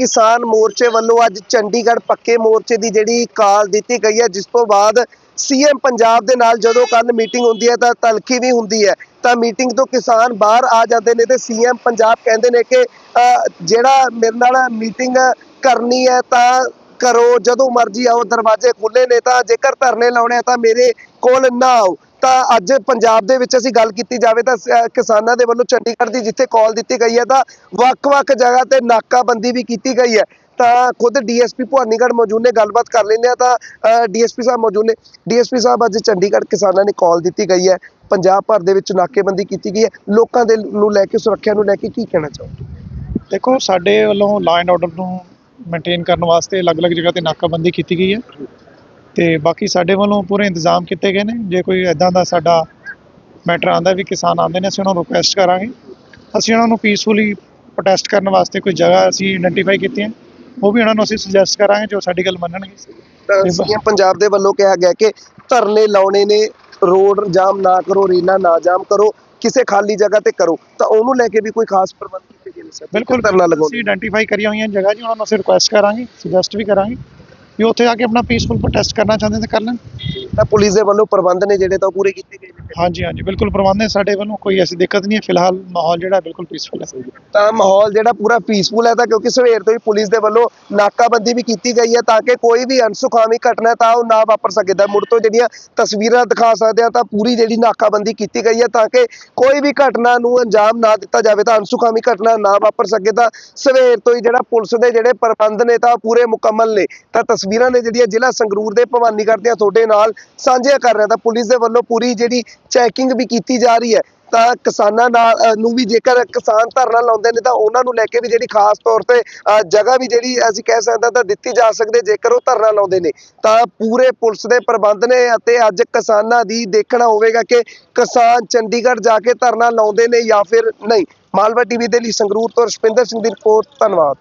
ਕਿਸਾਨ ਮੋਰਚੇ ਵੱਲੋਂ ਅੱਜ ਚੰਡੀਗੜ੍ਹ ਪੱਕੇ ਮੋਰਚੇ ਦੀ ਜਿਹੜੀ ਕਾਲ ਦਿੱਤੀ ਗਈ ਹੈ, ਜਿਸ ਤੋਂ ਬਾਅਦ ਸੀਐਮ ਪੰਜਾਬ ਦੇ ਨਾਲ ਜਦੋਂ ਕੱਲ ਮੀਟਿੰਗ ਹੁੰਦੀ ਹੈ ਤਾਂ ਤਲਖੀ ਵੀ ਹੁੰਦੀ ਹੈ। ਤਾਂ ਮੀਟਿੰਗ ਤੋਂ ਕਿਸਾਨ ਬਾਹਰ ਆ ਜਾਂਦੇ ਨੇ ਤੇ ਸੀਐਮ ਪੰਜਾਬ ਕਹਿੰਦੇ ਨੇ ਕਿ ਜਿਹੜਾ ਮੇਰੇ ਨਾਲ ਮੀਟਿੰਗ ਕਰਨੀ ਹੈ ਤਾਂ ਕਰੋ, ਜਦੋਂ ਮਰਜ਼ੀ ਆਓ, ਦਰਵਾਜ਼ੇ ਖੁੱਲੇ ਨੇ ਤਾਂ ਜੇਕਰ ਧਰਨੇ ਲਾਉਣੇ ਆ ਤਾਂ ਮੇਰੇ ਕੋਲ ਨਾ ਆਓ। ਤਾਂ ਅੱਜ ਪੰਜਾਬ ਦੇ ਵਿੱਚ ਅਸੀਂ ਗੱਲ ਕੀਤੀ ਜਾਵੇ ਤਾਂ ਕਿਸਾਨਾਂ ਦੇ ਵੱਲੋਂ ਚੰਡੀਗੜ੍ਹ ਦੀ ਜਿੱਥੇ ਕਾਲ ਦਿੱਤੀ ਗਈ ਹੈ, ਤਾਂ ਵੱਖ-ਵੱਖ ਜਗ੍ਹਾ ਤੇ ਨਾਕਾਬੰਦੀ ਵੀ ਕੀਤੀ ਗਈ ਹੈ। ਤਾਂ ਖੁਦ ਡੀਐਸਪੀ ਭਵਾਨੀਗੜ੍ਹ ਮੌਜੂਦ ਨੇ, ਗੱਲਬਾਤ ਕਰ ਲੈਂਦੇ ਆ ਤਾਂ ਡੀਐਸਪੀ ਸਾਹਿਬ ਮੌਜੂਦ ਨੇ। ਡੀਐਸਪੀ ਸਾਹਿਬ, ਅੱਜ ਚੰਡੀਗੜ੍ਹ ਕਿਸਾਨਾਂ ਨੇ ਕਾਲ ਦਿੱਤੀ ਗਈ ਹੈ। ਪੰਜਾਬ ਭਰ ਦੇ ਵਿੱਚ ਨਾਕੇਬੰਦੀ ਕੀਤੀ ਗਈ ਹੈ। ਲੋਕਾਂ ਦੇ ਨੂੰ ਲੈ ਕੇ, ਸੁਰੱਖਿਆ ਨੂੰ ਲੈ ਕੇ ਕੀ ਕਹਿਣਾ ਚਾਹੋਗੇ? ਦੇਖੋ, ਸਾਡੇ ਵੱਲੋਂ ਲਾ ਐਂਡ ਆਰਡਰ ਨੂੰ ਮੇਨਟੇਨ ਕਰਨ ਵਾਸਤੇ ਅਲੱਗ-ਅਲੱਗ ਜਗ੍ਹਾ ਤੇ ਨਾਕਾਬੰਦੀ ਕੀਤੀ ਗਈ ਹੈ। ਤੇ ਬਾਕੀ ਸਾਡੇ ਵੱਲੋਂ ਪੂਰੇ ਇੰਤਜ਼ਾਮ ਕੀਤੇ ਗਏ ਨੇ। ਜੇ ਕੋਈ ਐਦਾਂ ਦਾ ਸਾਡਾ ਮੈਟਰ ਆਂਦਾ ਵੀ ਕਿਸਾਨ ਆਉਂਦੇ ਨੇ ਅਸੀਂ ਉਹਨਾਂ ਨੂੰ ਰਿਕੁਐਸਟ ਕਰਾਂਗੇ। ਅਸੀਂ ਉਹਨਾਂ ਨੂੰ ਪੀਸਫੁਲੀ ਪ੍ਰੋਟੈਸਟ ਕਰਨ ਵਾਸਤੇ ਕੋਈ ਜਗ੍ਹਾ ਅਸੀਂ ਆਇਡੈਂਟੀਫਾਈ ਕੀਤੀ ਹੈ। ਉਹ ਵੀ ਉਹਨਾਂ ਨੂੰ ਅਸੀਂ ਸੁਜੈਸਟ ਕਰਾਂਗੇ ਜੋ ਸਾਡੀ ਗੱਲ ਮੰਨਣਗੇ। ਸੀਐਮ ਪੰਜਾਬ ਦੇ ਵੱਲੋਂ ਕਿਹਾ ਗਿਆ ਕਿ ਧਰਨੇ ਲਾਉਣੇ ਨੇ ਰੋਡ ਜਾਮ ਨਾ ਕਰੋ ਰੇਲਾਂ ਨਾ ਜਾਮ ਕਰੋ ਕਿਸੇ ਖਾਲੀ ਜਗ੍ਹਾ ਤੇ ਕਰੋ। ਤਾਂ ਉਹਨੂੰ ਲੈ ਕੇ ਵੀ ਕੋਈ ਖਾਸ ਪ੍ਰਬੰਧ ਕੀਤੇ ਗਏ ਨੇ ਸਰ? ਬਿਲਕੁਲ। ਧਰਨਾ ਅਸੀਂ ਲਗਾਉਣ ਆਇਡੈਂਟੀਫਾਈ ਕਰੀਆਂ ਹੋਈਆਂ ਜਗ੍ਹਾ ਜੀ ਉਹਨਾਂ ਨੂੰ ਅਸੀਂ ਰਿਕੁਐਸਟ ਕਰਾਂਗੇ ਸੁਜੈਸਟ ਵੀ ਕਰਾਂਗੇ। ਵੀ ਉੱਥੇ ਜਾ ਕੇ ਆਪਣਾ ਪੀਸਫੁਲ ਪ੍ਰੋਟੈਸਟ ਕਰਨਾ ਚਾਹੁੰਦੇ ਤਾਂ ਕਰ ਲੈਣ। ਤਾਂ ਪੁਲਿਸ ਦੇ ਵੱਲੋਂ ਪ੍ਰਬੰਧ ਨੇ ਜਿਹੜੇ ਤਾਂ ਉਹ ਪੂਰੇ ਕੀਤੇ ਗਏ ਨੇ। ਹਾਂਜੀ ਹਾਂਜੀ, ਬਿਲਕੁਲ ਪ੍ਰਬੰਧ ਹੈ ਸਾਡੇ ਵੱਲੋਂ ਕੋਈ ਐਸੀ ਦਿੱਕਤ ਨਹੀਂ ਹੈ। ਫਿਲਹਾਲ ਮਾਹੌਲ ਜਿਹੜਾ ਬਿਲਕੁਲ ਪੀਸਫੁਲ ਹੈ। ਤਾਂ ਮਾਹੌਲ ਜਿਹੜਾ ਪੂਰਾ ਪੀਸਫੁਲ ਹੈ ਤਾਂ ਕਿਉਂਕਿ ਸਵੇਰ ਤੋਂ ਹੀ ਪੁਲਿਸ ਦੇ ਵੱਲੋਂ ਨਾਕਾਬੰਦੀ ਵੀ ਕੀਤੀ ਗਈ ਹੈ ਤਾਂ ਕਿ ਕੋਈ ਵੀ ਅਨਸੁਖਾਵੀ ਘਟਨਾ ਤਾਂ ਉਹ ਨਾ ਵਾਪਰ ਸਕੇ। ਤਾਂ ਮੁੜ ਤੋਂ ਜਿਹੜੀਆਂ ਤਸਵੀਰਾਂ ਦਿਖਾ ਸਕਦੇ ਆ ਤਾਂ ਪੂਰੀ ਜਿਹੜੀ ਨਾਕਾਬੰਦੀ ਕੀਤੀ ਗਈ ਹੈ ਤਾਂ ਕਿ ਕੋਈ ਵੀ ਘਟਨਾ ਨੂੰ ਅੰਜਾਮ ਨਾ ਦਿੱਤਾ ਜਾਵੇ ਤਾਂ ਅਨਸੁਖਾਵੀ ਘਟਨਾ ਨਾ ਵਾਪਰ ਸਕੇ ਤਾਂ ਸਵੇਰ ਤੋਂ ਹੀ ਜਿਹੜਾ ਪੁਲਿਸ ਦੇ ਜਿਹੜੇ ਪ੍ਰਬੰਧ ਨੇ ਤਾਂ ਉਹ ਪੂਰੇ ਮੁਕੰਮਲ ਨੇ। ਤਾਂ ਤਸਵੀਰਾਂ ਨੇ ਜਿਹੜੀਆਂ ਜ਼ਿਲ੍ਹਾ ਸੰਗਰੂਰ ਦੇ ਭਵਾਨੀਗੜ੍ਹ ਦੀਆਂ ਤੁਹਾਡੇ ਨਾਲ ਸਾਂਝੀਆਂ ਕਰ ਰਿਹਾ ਤਾਂ ਪੁਲਿਸ ਦੇ ਵੱਲੋਂ ਪੂਰੀ ਜਿਹੜੀ ਚੈਕਿੰਗ ਵੀ ਕੀਤੀ ਜਾ ਰਹੀ ਹੈ, ਤਾਂ ਕਿਸਾਨਾਂ ਨਾਲ ਨੂੰ ਵੀ ਜੇਕਰ ਕਿਸਾਨ ਧਰਨਾ ਲਾਉਂਦੇ ਨੇ ਤਾਂ ਉਹਨਾਂ ਨੂੰ ਲੈ ਕੇ ਵੀ ਜਿਹੜੀ ਖਾਸ ਤੌਰ ਤੇ ਜਗ੍ਹਾ ਵੀ ਜਿਹੜੀ ਅਸੀਂ ਕਹਿ ਸਕਦੇ ਹਾਂ ਤਾਂ ਦਿੱਤੀ ਜਾ ਸਕਦੇ ਜੇਕਰ ਉਹ ਧਰਨਾ ਲਾਉਂਦੇ ਨੇ। ਤਾਂ ਪੂਰੇ ਪੁਲਿਸ ਦੇ ਪ੍ਰਬੰਧ ਨੇ ਅਤੇ ਅੱਜ ਕਿਸਾਨਾਂ ਦੀ ਦੇਖਣਾ ਹੋਵੇਗਾ ਕਿ ਕਿਸਾਨ ਚੰਡੀਗੜ੍ਹ ਜਾ ਕੇ ਧਰਨਾ ਲਾਉਂਦੇ ਨੇ ਜਾਂ ਫਿਰ ਨਹੀਂ। ਮਾਲਵਾ ਟੀਵੀ ਦੇ ਲਈ ਸੰਗਰੂਰ ਤੋਂ ਰਸ਼ਪਿੰਦਰ ਸਿੰਘ ਦੀ ਰਿਪੋਰਟ, ਧੰਨਵਾਦ।